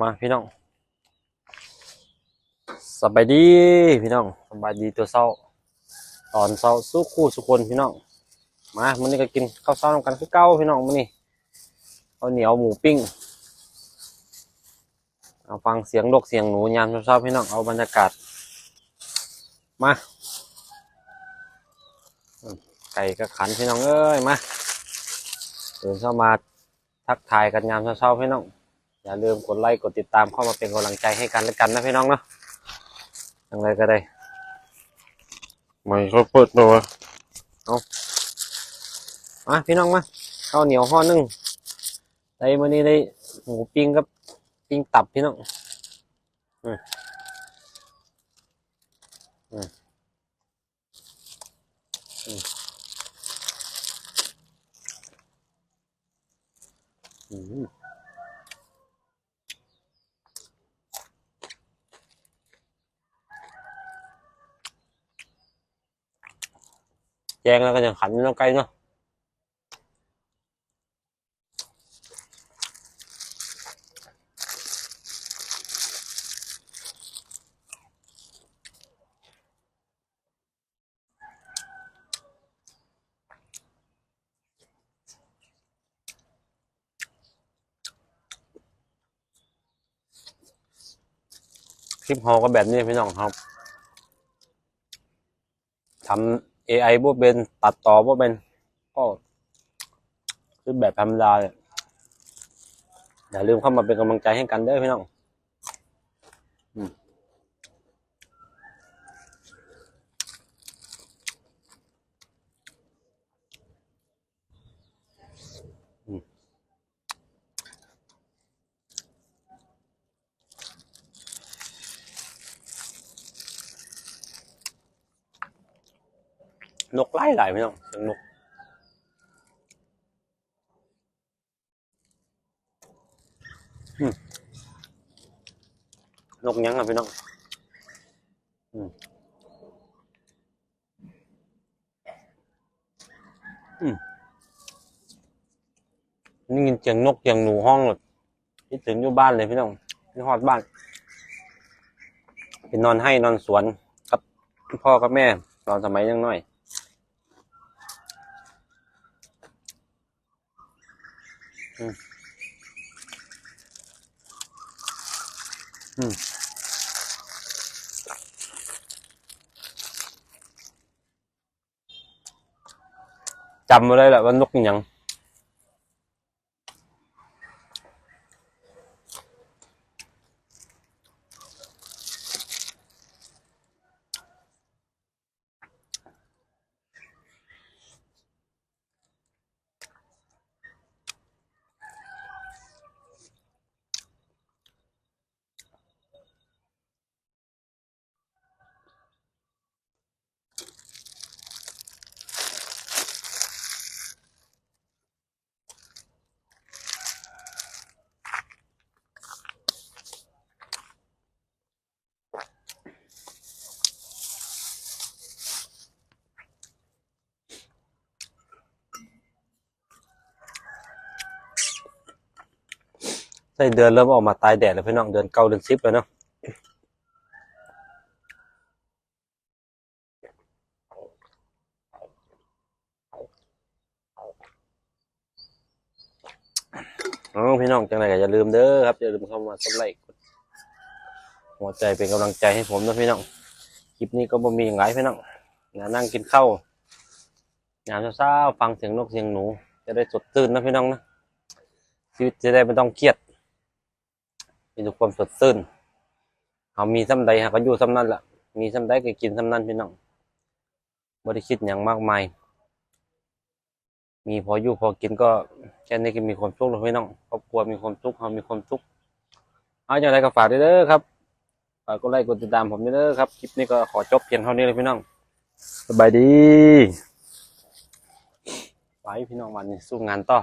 มาพี่น้องสบายดีพี่น้องสบายดีตัวเศร้า ตอนเศร้าสู้คู่สุคนพี่น้องมามื้อนี้ก็กินข้าวเช้ากันคือเก่าพี่น้องมื้อนี้ข้าเหนียวหมูปิ้งเอาฟังเสียงนกเสียงหนูยามเช้าๆพี่น้องเอาบรรยากาศ มาไก่กระขันพี่น้องเอ้ยมาเดินเข้ามาทักทายกันยามเช้าๆพี่น้อง อย่าลืมกดไลค์กดติดตามเข้ามาเป็นกำลังใจให้กันและกันนะพี่น้องเนาะยังไงก็ได้ไม่เขาเปิดตัวเอามาพี่น้องมาข้าวเหนียวห่อหนึ่งได้มื่อนี้ได้หมูปิ้งกับปิ้งตับพี่น้องอืมอืมอืมอืม แจ้งแล้วก็ยังขันน้องไก่เนาะคลิปฮอก็แบบนี้พี่น้องครับทำ AI บ่เป็นตัดต่อบ่เป็นก็คือแบบธรรมดาเลยอย่าลืมเข้ามาเป็นกำลังใจให้กันเด้อพี่น้อง นกไล่หลายพี่น้องเสียงนกนกยังอะพี่น้องอืมอืมนี่ยินเสียงนกเสียงหนูห้องเลยคิดถึงอยู่บ้านเลยพี่น้องที่ฮอดบ้านไปนอนให้นอนสวนกับพ่อกับแม่ตอนสมัยยังน้อย อืมจำมาได้แหละว่านกยัง ใช่เดือนเริ่มออกมาตายแดดแล้วพี่น้องเดือนเก้าเดือนสิบแล้วเนาะอ๋อพี่น้องจังไรก็อย่าลืมเด้อครับอย่าลืมเข้ามากดไลค์กดหัวใจเป็นกำลังใจให้ผมนะพี่น้องคลิปนี้ก็บ่มีอย่างไรพี่น้องอย่านั่งกินข้าวยามเช้าๆฟังเสียงนกเสียงหนู จะได้สดชื่นนะพี่น้องนะชีวิตจะได้ไม่ต้องเครียด มีแต่ความสดชื่นเขามีซ้ำใดหาก็อยู่ซ้ำนั้นแหละมีซ้ำใดก็กินซ้ำนั้นพี่น้องบ่ได้คิดอย่างมากมาย มีพออยู่พอกินก็แค่นี้ก็มีความสุขแล้วพี่น้องครอบครัวมีความสุขเขามีความสุขเอาอย่างไรก็ฝากด้วยเด้อครับฝากกดไลค์กดติดตามผมด้วยเด้อครับคลิปนี้ก็ขอจบเพียงเท่านี้เลยพี่น้องสบายดีไปพี่น้องวันนี้สู้งานต่อ